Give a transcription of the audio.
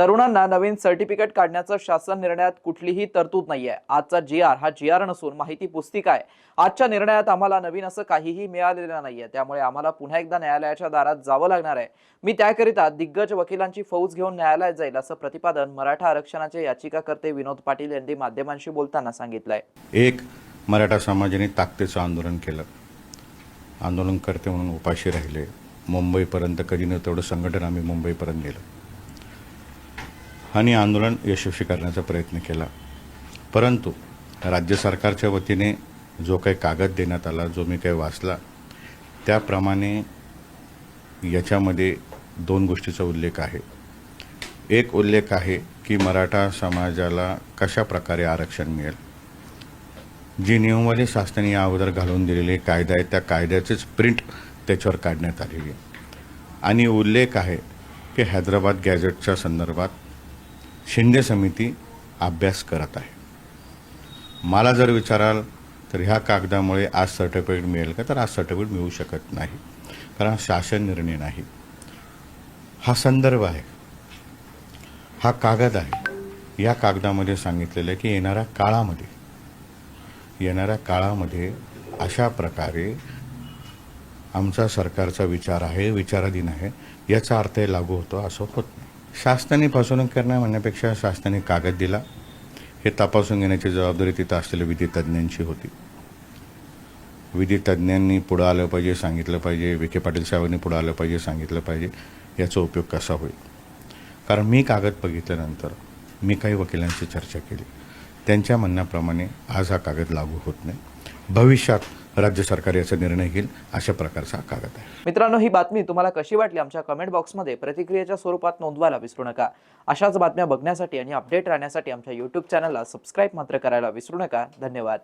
तरुणांना नवीन सर्टिफिकेट काढण्याचं शासन निर्णयात कुठलीही तरतूद नाही आहे आजचा जी आर हा जी आर नसून माहिती पुस्तिका आहे. आजच्या निर्णयात आम्हाला नवीन असं काहीही मिळालेलं नाहीये. त्यामुळे आम्हाला पुन्हा एकदा न्यायालयाच्या दारात जावं लागणार आहे. मी त्याकरिता दिग्गज वकिलांची फौज घेऊन न्यायालयात जाईल असं प्रतिपादन मराठा आरक्षणाचे याचिकाकर्ते विनोद पाटील यांनी माध्यमांशी बोलताना सांगितलंय. एक मराठा समाजाने ताकदीचं आंदोलन केलं. आंदोलनकर्ते म्हणून उपाशी राहिले. मुंबईपर्यंत कधी न तेवढं संघटन आम्ही मुंबईपर्यंत गेलं आणि आंदोलन यशस्वी करण्याचा प्रयत्न केला. परंतु राज्य सरकारच्या वतीने जो काही कागद देण्यात आला जो मी काही वाचला त्याप्रमाणे याच्यामध्ये दोन गोष्टीचा उल्लेख आहे. एक उल्लेख आहे की मराठा समाजाला कशा प्रकारे आरक्षण मिळेल? जी नियमावली शासनाने या अगोदर घालून दिलेले कायदा आहे त्या कायद्याचेच प्रिंट त्याच्यावर काढण्यात आलेली आहे. आणि उल्लेख आहे की हैदराबाद गॅझेटच्या संदर्भात शिंदे समिती अभ्यास करत आहे. मला जर विचाराल तर ह्या कागदामुळे आज सर्टिफिकेट मिळेल का? तर आज सर्टिफिकेट मिळू शकत नाही. कारण शासन निर्णय नाही. हा संदर्भ आहे. हा कागद आहे. या कागदामध्ये सांगितलेलं आहे की येणाऱ्या काळामध्ये येणाऱ्या काळामध्ये अशा प्रकारे आमचा सरकारचा विचार आहे विचाराधीन आहे. याचा अर्थ हे लागू होतो असं होत नाही. शासनाने फसवणूक करण्या म्हणण्यापेक्षा शासनाने कागद दिला. हे तपासून घेण्याची जबाबदारी तिथं असलेल्या विधी तज्ज्ञांची होती. विधी तज्ज्ञांनी पुढं आलं पाहिजे सांगितलं पाहिजे. विखे पाटील साहेबांनी पुढं आलं पाहिजे सांगितलं पाहिजे. याचा उपयोग कसा होईल? कारण मी कागद बघितल्यानंतर मी काही वकिलांशी चर्चा केली. त्यांच्या म्हणण्याप्रमाणे आज हा कागद लागू होत नाही. भविष्यात राज्य सरकार याचा निर्णय घेईल अशा प्रकारचा हा कागद आहे. मित्रांनो ही बातमी तुम्हाला कशी वाटली आमच्या कमेंट बॉक्समध्ये प्रतिक्रियेच्या स्वरूपात नोंदवायला विसरू नका. अशाच बातम्या बघण्यासाठी आणि अपडेट राहण्यासाठी आमच्या यूट्यूब चॅनलला सबस्क्राईब मात्र करायला विसरू नका. धन्यवाद.